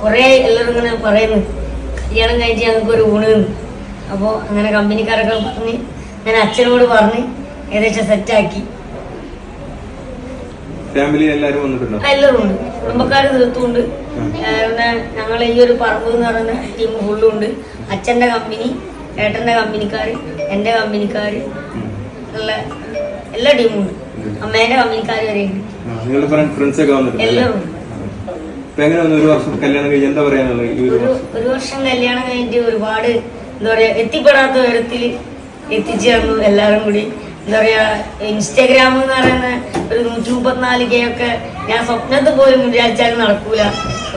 കുറേ എല്ലാവരും ഇങ്ങനെ പറയുന്നു. കല്യാണം കഴിച്ച് ഞങ്ങൾക്ക് ഒരു ഊണ് അപ്പോൾ അങ്ങനെ കമ്പനിക്കാരൊക്കെ പറഞ്ഞ് ഞാൻ അച്ഛനോട് പറഞ്ഞ് ഏകദേശം സെറ്റാക്കി ഫാമിലി എല്ലാരും വന്നിട്ടുണ്ടോ? എല്ലാവരും ഉണ്ട്. കുടുംബക്കാർ തീർത്തുണ്ട്. ഞങ്ങൾ ഈ ഒരു പറമ്പ് എന്ന് പറയുന്ന ടീം ഫുള്ളും ഉണ്ട്. അച്ഛന്റെ കമ്പനി ഏട്ടന്റെ കമ്പനിക്കാർ എന്റെ കമ്പനിക്കാർ ഉള്ള എല്ലാ ടീമും ഉണ്ട്. അമ്മേന്റെ കമ്പനിക്കാർ വരെയുണ്ട്. എല്ലാവരും ഉണ്ട്. ഇപ്പൊ എങ്ങനെ വന്നു? ഒരു വർഷം കല്യാണം കഴിഞ്ഞ് എന്താ പറയാനുള്ളത് ഈ ഒരു ഒരു വർഷം? ഒരു വർഷം കല്യാണം കഴിഞ്ഞിട്ട് ഒരുപാട് എന്താ പറയാ എത്തിപ്പെടാത്ത ഉയരത്തിൽ എത്തിച്ചേർന്നു എല്ലാവരും കൂടി. എന്താ പറയാ ഇൻസ്റ്റാഗ്രാം എന്ന് പറയുന്ന ഒരു നൂറ്റി മുപ്പത്തിനാല് കെ ഒക്കെ ഞാൻ സ്വപ്നത്തിൽ പോലും വിചാരിച്ചാൽ നടക്കൂല.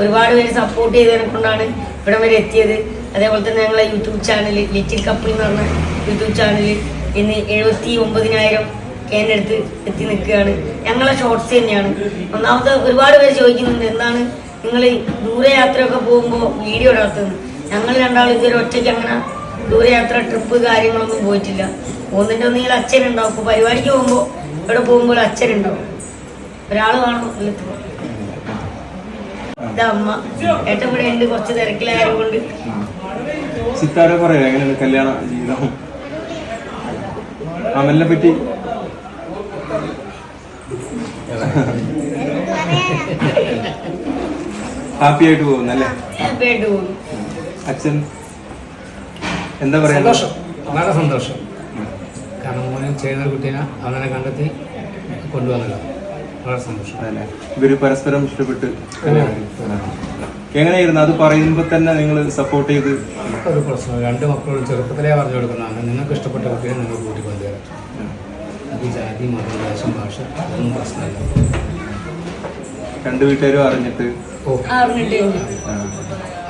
ഒരുപാട് പേര് സപ്പോർട്ട് ചെയ്തതിനെ കൊണ്ടാണ് ഇവിടെ വരെ എത്തിയത്. അതേപോലെ തന്നെ ഞങ്ങളെ യൂട്യൂബ് ചാനൽ ലിറ്റിൽ കപ്പിൾ എന്ന് പറഞ്ഞ യൂട്യൂബ് ചാനൽ ഇന്ന് എഴുപത്തി ഒമ്പതിനായിരം കേന്റെ അടുത്ത് എത്തി നിൽക്കുകയാണ്. ഞങ്ങളെ ഷോർട്സ് തന്നെയാണ്. ഒന്നാമത്തെ ഒരുപാട് പേര് ചോദിക്കുന്നുണ്ട് എന്താണ് നിങ്ങൾ ദൂരയാത്രയൊക്കെ പോകുമ്പോൾ വീഡിയോ ഇടാത്തത്. ഞങ്ങൾ രണ്ടാളും ഇതുവരെ ഒറ്റയ്ക്ക് അങ്ങനെ ദൂരയാത്ര ട്രിപ്പ് കാര്യങ്ങളൊന്നും പോയിട്ടില്ല. ഒന്നിന്റെ ഒന്നെങ്കിൽ അച്ഛനുണ്ടാവും. ഇപ്പോൾ പരിപാടിക്ക് പോകുമ്പോൾ ഇവിടെ പോകുമ്പോൾ അച്ഛനുണ്ടാവും. ഒരാൾ കാണും എല്ലാത്തിനും ഇതാ അമ്മ ഏട്ടൻ ഇവിടെ ഉണ്ട്. കുറച്ച് തിരക്കിലായതുകൊണ്ട് സിത്താര പറയാ എങ്ങനെയാണ് കല്യാണ ജീവിതം? അമലിനെ പറ്റി. ഹാപ്പി ആയിട്ട് പോകുന്നല്ലേ ഹാപ്പി ആയിട്ട് പോകുന്നു അച്ഛൻ എന്താ പറയാ സന്തോഷം. വളരെ സന്തോഷം. കാരണം മോനെ ചെയ്യുന്ന ഒരു കുട്ടീനെ അവനെ കണ്ടെത്തി കൊണ്ടുവന്നല്ലോ. വളരെ സന്തോഷം. അതല്ലേ ഇവർ പരസ്പരം ഇഷ്ടപ്പെട്ട്. എങ്ങനെയായിരുന്നു? അത് പറയുമ്പോൾ തന്നെ നിങ്ങൾ സപ്പോർട്ട് ചെയ്ത് ഒരു പ്രശ്നം. രണ്ട് മക്കളോട് ചെറുപ്പത്തിലേ പറഞ്ഞു കൊടുക്കുന്നതാണ് നിങ്ങൾക്ക് ഇഷ്ടപ്പെട്ട കുട്ടിയെ നിങ്ങൾ കൂട്ടിക്കൊണ്ടുവരാം. അത് ഈ ജാതി മതം ദേശം ഭാഷ അതൊന്നും പ്രശ്നമില്ല. രണ്ട് വീട്ടുകാരും അറിഞ്ഞിട്ട്. ഓ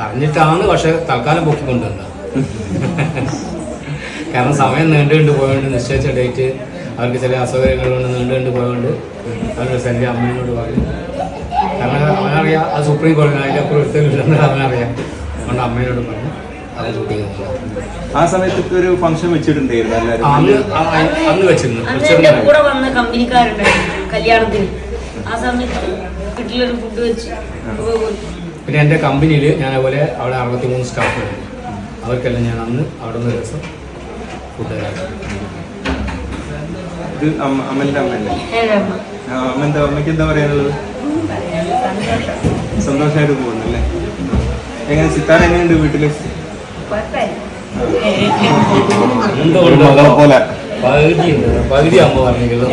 അറിഞ്ഞിട്ടാണ് പക്ഷെ തൽക്കാലം പൊക്കിക്കൊണ്ടുവന്നത്. കാരണം സമയം നീണ്ടു നീണ്ടു പോയതുകൊണ്ട് നിശ്ചയിച്ച ഡേറ്റ് അവർക്ക് ചില അസൗകര്യങ്ങൾ കൊണ്ട് നീണ്ടു നീണ്ടു പോയതുകൊണ്ട് അവരുടെ എന്റെ അമ്മയോട് പറഞ്ഞു കാരണം അവനറിയാം അത് സുപ്രീം കോടതി അതിന്റെ അപ്പുറം എടുത്തില്ലെന്ന് അവനറിയാം. അതുകൊണ്ട് അമ്മയോട് പറഞ്ഞു ആ സമയത്ത് ഒരു ഫംഗ്ഷൻ വെച്ചിട്ടുണ്ടായിരുന്നു അന്ന് വെച്ചിരുന്നു. കമ്പനിക്കാരുണ്ടായിരുന്നു കല്യാണത്തിന്. ആ സമയത്ത് വീട്ടിലൊരു ഫുഡ് വെച്ച് പിന്നെ എന്റെ കമ്പനിയിൽ ഞാൻ അതുപോലെ അവിടെ അറുപത്തി മൂന്ന് സ്റ്റാഫുണ്ട് അവർക്കെല്ലാം ഞാൻ അന്ന് അവിടെ നിന്ന് ദിവസം ഫുഡ് ഇത് അമ്മ അമ്മന്റെ അമ്മയല്ലേ? അമ്മയ്ക്ക് എന്താ പറയാനുള്ളത്? സന്തോഷമായിട്ട് പോകുന്നല്ലേ? എങ്ങനെ സിത്താൻ എങ്ങനെയുണ്ട് വീട്ടിൽ? പോലെ. പകുതി പകുതി അമ്മ പറഞ്ഞെങ്കിലും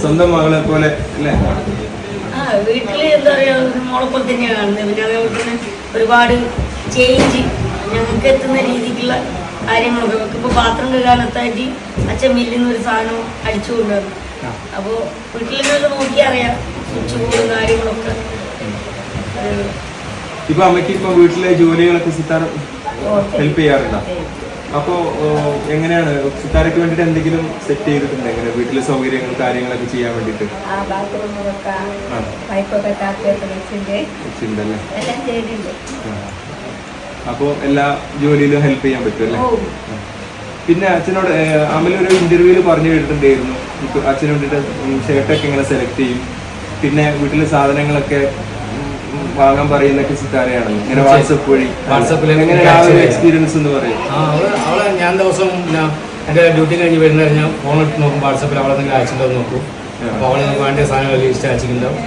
സ്വന്തം മകളെ പോലെ അല്ലേ? വീട്ടിൽ എന്താ പറയാ മോളൊപ്പം തന്നെയാണ്. കാണുന്നത് പിന്നെ അതേപോലെ തന്നെ ഒരുപാട് ചേഞ്ച് ഞങ്ങൾക്ക് എത്തുന്ന രീതിക്കുള്ള കാര്യങ്ങളൊക്കെ. നമുക്ക് ഇപ്പൊ പാത്രം കഴുകാനത്തായിട്ട് അച്ഛൻ മില്ലിന്ന് ഒരു സാധനം അടിച്ചു കൊണ്ടുവന്നു. അപ്പോ വീട്ടിൽ നോക്കി അറിയാം സ്വിച്ച് ബോർഡും കാര്യങ്ങളൊക്കെ. ഇപ്പൊ അമ്മയ്ക്ക് ഇപ്പൊ വീട്ടിലെ ജോലികളൊക്കെ സിത്താര ഹെൽപ്പ് ചെയ്യാറില്ല. അപ്പോ ഓ, എങ്ങനെയാണ്? സിത്താരയ്ക്ക് വേണ്ടിട്ട് എന്തെങ്കിലും സെറ്റ് ചെയ്തിട്ടുണ്ട്? എങ്ങനെ? വീട്ടിലെ സൗകര്യങ്ങൾ കാര്യങ്ങളൊക്കെ ചെയ്യാൻ വേണ്ടിട്ട് വെച്ചിട്ടുണ്ടല്ലേ? എല്ലാം ജോലിയിലും ഹെൽപ്പ് ചെയ്യാൻ പറ്റും അല്ലേ? പിന്നെ അച്ഛനോട് ഏഹ്, അമലൊരു ഇന്റർവ്യൂവിൽ പറഞ്ഞു കേട്ടിട്ടുണ്ടായിരുന്നു. അച്ഛനോട് അച്ഛന് വേണ്ടിട്ട് ഷർട്ടൊക്കെ ഇങ്ങനെ സെലക്ട് ചെയ്യും. പിന്നെ വീട്ടിലെ സാധനങ്ങളൊക്കെ വാങ്ങാൻ പറയുന്നൊക്കെ സിത്താരയാണ് ഇങ്ങനെ വാട്സപ്പ് വഴി. വാട്സപ്പിൽ ഒരു എക്സ്പീരിയൻസ് എന്ന് പറയും? ആ അവളെ ഞാൻ ദിവസം എന്റെ എന്റെ ഡ്യൂട്ടി കഴിഞ്ഞ് വരുന്ന ഞാൻ ഫോൺ എടുത്ത് നോക്കും വാട്സപ്പിൽ അവളെ എന്തെങ്കിലും അയച്ചിട്ടുണ്ടോ നോക്കും. അപ്പോൾ അവളെ വേണ്ട സാധനങ്ങൾ ലിസ്റ്റ് അയച്ചിട്ടുണ്ടാവും.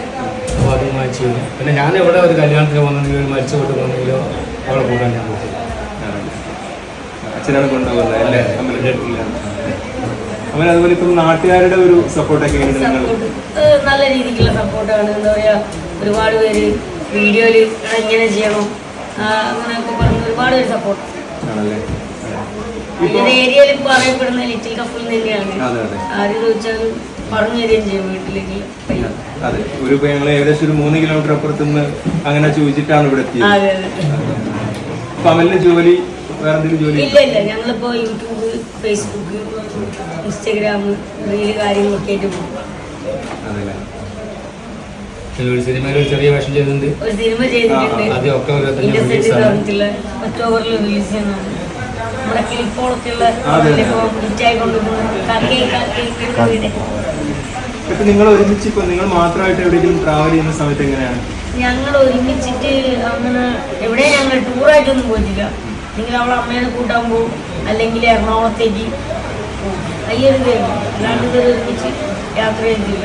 അപ്പോൾ അത് വായിച്ചു വരും പിന്നെ ഞാൻ എവിടെ ഒരു കല്യാണത്തിന് വന്നെങ്കിലോ മരിച്ചു കൊണ്ട് വന്നെങ്കിലോ അവളെ കൂടെ ഞാൻ പോകും അച്ഛനാണ് കൊണ്ടുപോകുന്നത് അല്ലേ? അമലിന്റെ അതുപോലെ ഇപ്പം നാട്ടുകാരുടെ ഒരു സപ്പോർട്ടൊക്കെ നല്ല രീതിക്കുള്ള സപ്പോർട്ടാണ് എന്താ പറയാ ഒരുപാട് പേര് വീഡിയോയിൽ എങ്ങനെ ചെയ്യണം. അങ്ങനെയൊക്കെ പറഞ്ഞ് ഒരുപാട് പേര് സപ്പോർട്ട് ഇങ്ങനെ ഏരിയയിൽ ഇപ്പോൾ അറിയപ്പെടുന്ന ലിറ്റിൽ കപ്പിൾ തന്നെയാണ്. അതെ അതെ. ആര് ചോദിച്ചാലും പറഞ്ഞു തരികയും ചെയ്യും വീട്ടിലേക്ക്. അതെ. ഒരു ഞങ്ങൾ ഏകദേശം ഒരു മൂന്ന് കിലോമീറ്റർ അപ്പുറത്ത് നിന്ന് അങ്ങനെ ചോദിച്ചിട്ടാണ് ഇവിടെ എത്തിയത്. അതെ അതെ. അമലിന് ജോലി വേറെ എന്തെങ്കിലും ജോലി ഇല്ല ഇല്ല. ഞങ്ങളിപ്പോ യൂട്യൂബ് ഫേസ്ബുക്ക് ഇൻസ്റ്റാഗ്രാം റീൽ കാര്യങ്ങളൊക്കെ ആയിട്ട് പോകും പിന്നെ ഒരു സിനിമയിൽ ഒരു ചെറിയ വേഷം ചെയ്തിട്ടുണ്ട്. ഒരു സിനിമ ചെയ്തിട്ടുണ്ട്. ഇൻഡസ്ട്രി റിലീസാണ് ഒക്ടോബറിൽ റിലീസ് ചെയ്യുന്നതാണ് നമ്മുടെ കിളിപ്പോളൊക്കെ ഉള്ള അതെ, അതെ. ഇപ്പോൾ ഹിറ്റായി കാക്കേ ഇപ്പൊ നിങ്ങൾ ഒരുമിച്ച് ഇപ്പൊ നിങ്ങൾ മാത്രമായിട്ട് എവിടെയെങ്കിലും ട്രാവൽ ചെയ്യുന്ന സമയത്ത് എങ്ങനെയാണ്? ഞങ്ങൾ ഒരുമിച്ചിട്ട് അങ്ങനെ എവിടെ ഞങ്ങൾ ടൂറായിട്ടൊന്നും പോയിട്ടില്ല. നിങ്ങൾ അവളെ അമ്മേനെ കൂട്ടാൻ പോകും. അല്ലെങ്കിൽ എറണാകുളത്തേക്ക് അയ്യൊരു അല്ലാണ്ട് ഒരുമിച്ച് യാത്ര ചെയ്തില്ല